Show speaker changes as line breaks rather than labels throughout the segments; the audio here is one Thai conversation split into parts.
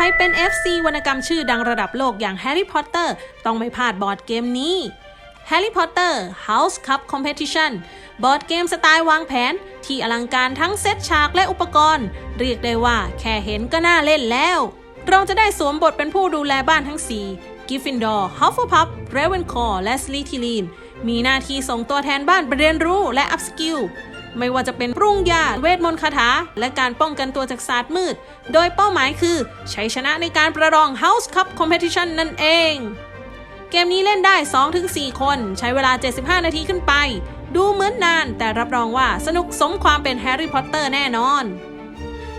รเป็น FC วรรณกรรมชื่อดังระดับโลกอย่างแฮร์รี่พอตเตอร์ต้องไม่พลาดบอร์ดเกมนี้ Harry Potter House Cup Competition บอร์ดเกมสไตล์วางแผน ที่อลังการทั้งเซตฉากและอุปกรณ์ เรียกได้ว่าแค่เห็นก็น่าเล่นแล้ว เราจะได้สวมบทเป็นผู้ดูแลบ้านทั้ง 4 Gryffindor Hufflepuff Ravenclaw และ Slytherin มีหน้าที่ส่งตัวแทนบ้านไปเรียนรู้และอัพสกิล ไม่ว่าจะเป็นปรุงยาเวทมนต์คาถา และการป้องกันตัวจากศาสตร์มืด โดยเป้าหมายคือชัยชนะในการประลอง House Cup Competition นั่นเอง เกมนี้เล่นได้ 2-4 คน ใช้เวลา 75 นาทีขึ้นไป ดูเหมือนนานแต่รับรองว่าสนุกสมความเป็นแฮร์รี่พอตเตอร์แน่นอน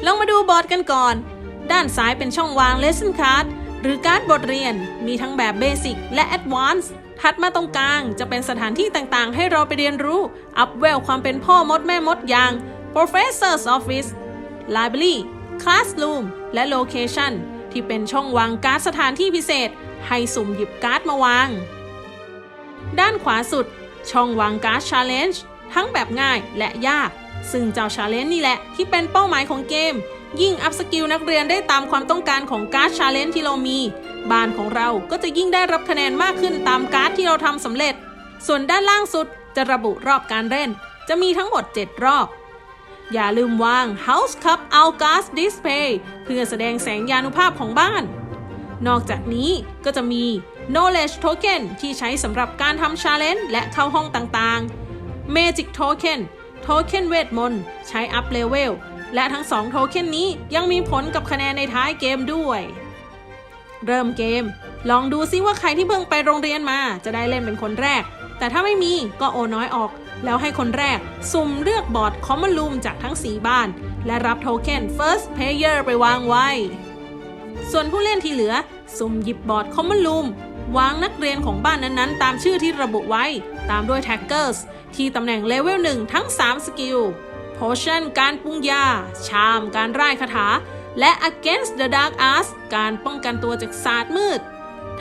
ลองมาดูบอร์ดกันก่อน ด้านซ้ายเป็นช่องวาง Lesson Card หรือการ์ดบทเรียน มีทั้งแบบเบสิกและ Advanced ถัดมาตรงกลางจะเป็นสถานที่ต่างๆ ให้เราไปเรียนรู้ อัพเวลความเป็นพ่อมดแม่มดอย่าง Professor's Office Library Classroom และ Location ที่เป็นช่องวางการ์ดสถานที่พิเศษ ให้สุ่มหยิบการ์ดมาวาง ด้านขวาสุด ช่องวางการ์ด Challenge ทั้งแบบง่ายและยาก ซึ่งเจ้า Challenge นี่แหละที่เป็นเป้าหมายของเกม ยิ่งอัพสกิลนักเรียนได้ตามความต้องการของการ์ด Challenge ที่เรามี บ้านของเราก็จะยิ่งได้รับคะแนนมากขึ้นตามการ์ดที่เราทำสำเร็จ ส่วนด้านล่างสุดจะระบุรอบการเล่น จะมีทั้งหมด 7 รอบ อย่าลืมวาง House Cup o u t g a s Display เพื่อแสดงแสงยานุภาพของบ้าน นอกจากนี้ก็จะมี Knowledge Token ที่ใช้สำหรับการทำ Challenge และเข้าห้องต่างๆ Magic Token โทเค็นเวทมนต์ใช้อัพเลเวลและทั้งสองโทเค็นนี้ยังมีผลกับคะแนนในท้ายเกมด้วย เริ่มเกม ลองดูซิว่าใครที่เพิ่งไปโรงเรียนมา จะได้เล่นเป็นคนแรก แต่ถ้าไม่มีก็โอน้อยออก แล้วให้คนแรก สุ่มเลือกบอร์ด Common Room จากทั้ง 4 บ้าน และรับโทเค็น First Player ไปวางไว้ ส่วนผู้เล่นที่เหลือ สุ่มหยิบบอร์ด Common Room วางนักเรียนของบ้านนั้นๆ ตามชื่อที่ระบุไว้ ตามด้วย Taggers ที่ตำแหน่งเลเวล1ทั้ง 3 สกิล Potion การปรุงยา ชามการร่ายคาถา และ Against the Dark Arts การป้องกันตัวจากศาสตร์มืด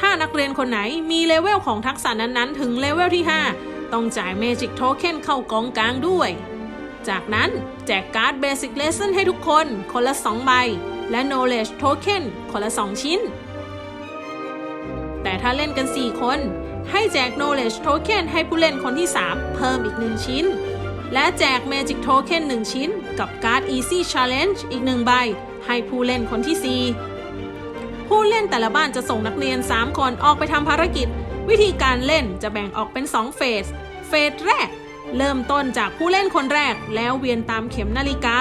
ถ้านักเรียนคนไหนมีเลเวลของทักษะนั้นๆ ถึงเลเวลที่ 5 ต้องจ่าย Magic Token เข้ากองกลางด้วย จากนั้นแจกการ์ด Basic Lesson ให้ทุกคนคนละ 2 ใบ และ Knowledge Token คนละ 2 ชิ้น แต่ถ้าเล่นกัน 4 คน ให้แจก Knowledge Token ให้ผู้เล่นคนที่ 3 เพิ่มอีก 1 ชิ้น และแจก Magic Token 1 ชิ้น กับการ์ด Easy Challenge อีก 1 ใบ ให้ผู้เล่นคนที่ 4 ผู้เล่นแต่ละบ้านจะส่งนักเรียน 3 คนออกไปทำภารกิจ วิธีการเล่นจะแบ่งออกเป็น 2 เฟส เฟสแรก เริ่มต้นจากผู้เล่นคนแรกแล้วเวียนตามเข็มนาฬิกา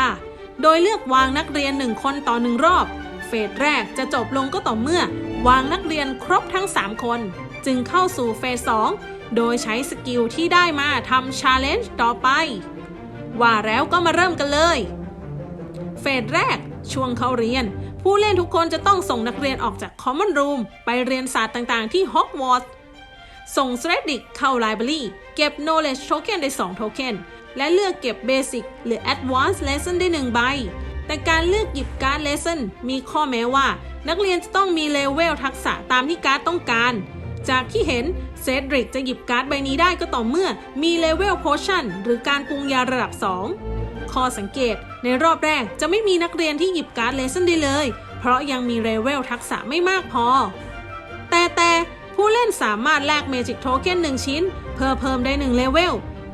โดยเลือกวางนักเรียน 1 คนต่อ 1 รอบ เฟสแรกจะจบลงก็ต่อเมื่อ วางนักเรียนครบทั้ง 3 คน จึงเข้าสู่เฟส 2 โดยใช้สกิลที่ได้มาทำชาเลนจ์ต่อไปว่าแล้วก็มาเริ่มกันเลย เฟสแรก ช่วงเข้าเรียน ผู้เล่นทุกคนจะต้องส่งนักเรียนออกจาก Common Room ไปเรียนศาสตร์ต่างๆ ที่ Hogwarts ส่ง s t r a d i c เข้า Library เก็บ Knowledge Token ได้2โทเค็นและเลือกเก็บ Basic หรือ Advanced Lesson ได้ 1 ใบ แต่การเลือกหยิบการ์ด Lesson มีข้อแม้ว่า นักเรียนจะต้องมีเลเวลทักษะตามที่การ์ดต้องการ จากที่เห็นเซดริกจะหยิบการ์ดใบนี้ได้ก็ต่อเมื่อมีเลเวลโพชั่นหรือการปรุงยาระดับ 2 ข้อสังเกต ในรอบแรกจะไม่มีนักเรียนที่หยิบการ์ดเลสันได้เลย เพราะยังมีเลเวลทักษะไม่มากพอ แต่แต่ผู้เล่นสามารถแลกเมจิกโทเค็นหนึ่งชิ้น เพื่อเพิ่มได้หนึ่งเลเวล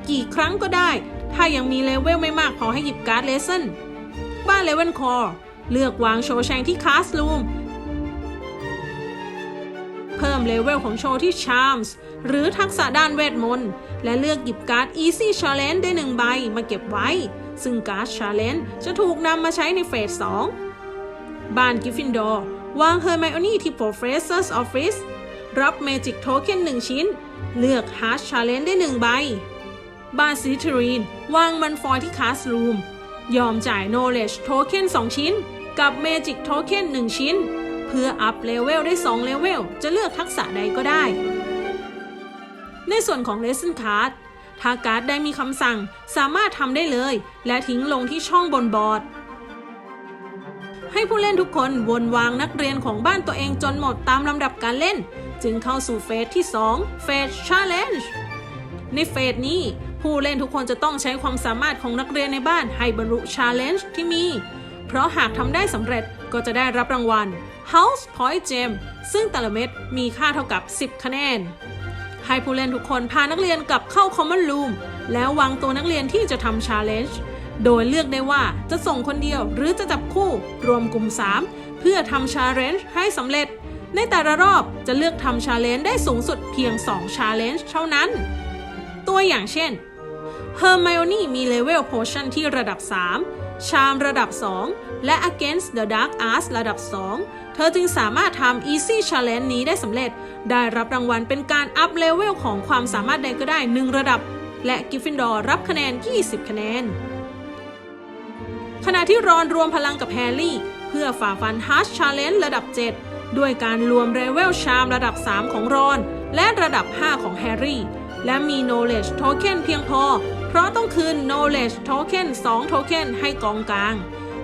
กี่ครั้งก็ได้ ถ้ายังมีเลเวลไม่มากพอให้หยิบการ์ดเลสันบ้านเลเวนคอร์เลือกวางโชว์แชงที่คาสลูม พิ่มเลเวลของโชว์ที่ Charms หรือทักษะด้านเวทมนต์ และเลือกหยิบการ์ด Easy Challenge ได้1ใบมาเก็บไว้ ซึ่งการ์ด Challenge จะถูกนำมาใช้ในเฟส 2 บ้านกิฟฟินดอร์วาง Hermione ที่ Professor's Office รับ Magic Token 1 ชิ้น เลือก Hard Challenge ได้ 1 ใบ บ้านซิทรีนวางมันฟอยที่ Classroom ยอมจ่าย Knowledge Token 2 ชิ้น กับ Magic Token 1 ชิ้น พื่ออัพเลเวลได้ 2 เลเวล จะเลือกทักษะใดก็ได้ ในส่วนของ Lesson Card ถ้าการ์ดได้มีคำสั่งสามารถทำได้เลย และทิ้งลงที่ช่องบนบอร์ด ให้ผู้เล่นทุกคนวนวางนักเรียนของบ้านตัวเองจนหมดตามลำดับการเล่น จึงเข้าสู่เฟสที่ 2 เฟส Challenge ในเฟสนี้ผู้เล่นทุกคนจะต้องใช้ความสามารถของนักเรียนในบ้านให้บรรลุ Challenge ที่มี เพราะหากทำได้สำเร็จก็จะได้รับรางวัล House Point Gem ซึ่งแต่ละเม็ดมีค่าเท่ากับ 10 คะแนน ให้ผู้เล่นทุกคนพานักเรียนกลับเข้า Common Room แล้ววางตัวนักเรียนที่จะทำ Challenge โดยเลือกได้ว่าจะส่งคนเดียวหรือจะจับคู่รวมกลุ่ม 3 เพื่อทำ Challenge ให้สำเร็จ ในแต่ละรอบจะเลือกทำ Challenge ได้สูงสุดเพียง 2 Challenge เท่านั้น ตัวอย่างเช่น Hermione มีเลเวล Potion ที่ระดับ3 Charm ระดับ 2 และ Against the Dark Arts ระดับ 2 เธอจึงสามารถทำ Easy Challenge นี้ได้สำเร็จ ได้รับรางวัลเป็นการอัพเลเวลของความสามารถใดก็ได้ 1 ระดับ และ Gryffindor รับคะแนน 20 คะแนน ขณะที่รอนรวมพลังกับแฮร์รี่ เพื่อฝ่าฟัน Harsh Challenge ระดับ 7 ด้วยการรวมเลเวลชามระดับ 3 ของรอน และระดับ 5 ของแฮร์รี่ และมี Knowledge Token เพียงพอ เพราะต้องคืน Knowledge Token 2 Token ให้กองกลาง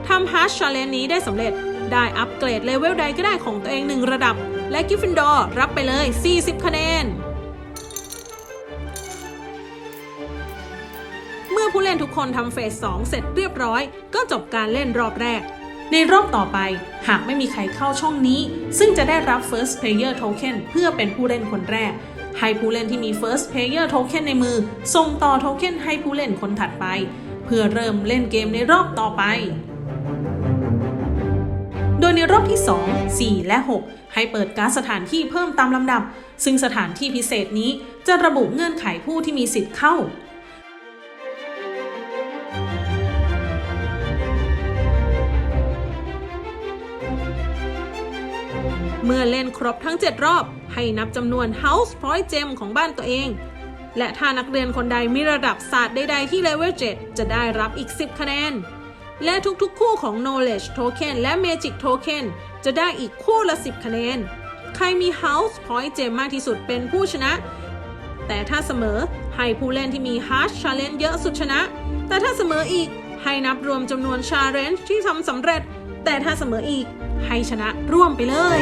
ทำ Harsh Challenge นี้ได้สำเร็จ ได้อัปเกรดเลเวลใดก็ได้ของตัวเอง1ระดับ และ Gryffindor รับไปเลย 40 คะแนน เมื่อผู้เล่นทุกคนทำเฟส 2 เสร็จเรียบร้อย ก็จบการเล่นรอบแรก ในรอบต่อไปหากไม่มีใครเข้าช่องนี้ ซึ่งจะได้รับ First Player Token เพื่อเป็นผู้เล่นคนแรก ให้ผู้เล่นที่มี First Player Token ในมือ ส่งต่อโทเค็นให้ผู้เล่นคนถัดไป เพื่อเริ่มเล่นเกมในรอบต่อไป โดยในรอบที่ 2 4 และ 6 ให้เปิดการสถานที่เพิ่มตามลำดับ ซึ่งสถานที่พิเศษนี้จะระบุเงื่อนไขผู้ที่มีสิทธิ์เข้า เมื่อเล่นครบทั้ง 7 รอบ ให้นับจำนวน House Point Gem ของบ้านตัวเอง และถ้านักเรียนคนใดมีระดับศาสตร์ใดๆที่เลเวล 7 จะได้รับอีก 10 คะแนน และทุกๆ คู่ของ Knowledge Token และ Magic Token จะได้อีกคู่ละ 10 คะแนน ใครมี House Point เจมมากที่สุดเป็นผู้ชนะ แต่ถ้าเสมอให้ผู้เล่นที่มี Hard Challenge เยอะสุดชนะ แต่ถ้าเสมออีกให้นับรวมจำนวน Challenge ที่ทำสำเร็จ แต่ถ้าเสมออีกให้ชนะร่วมไปเลย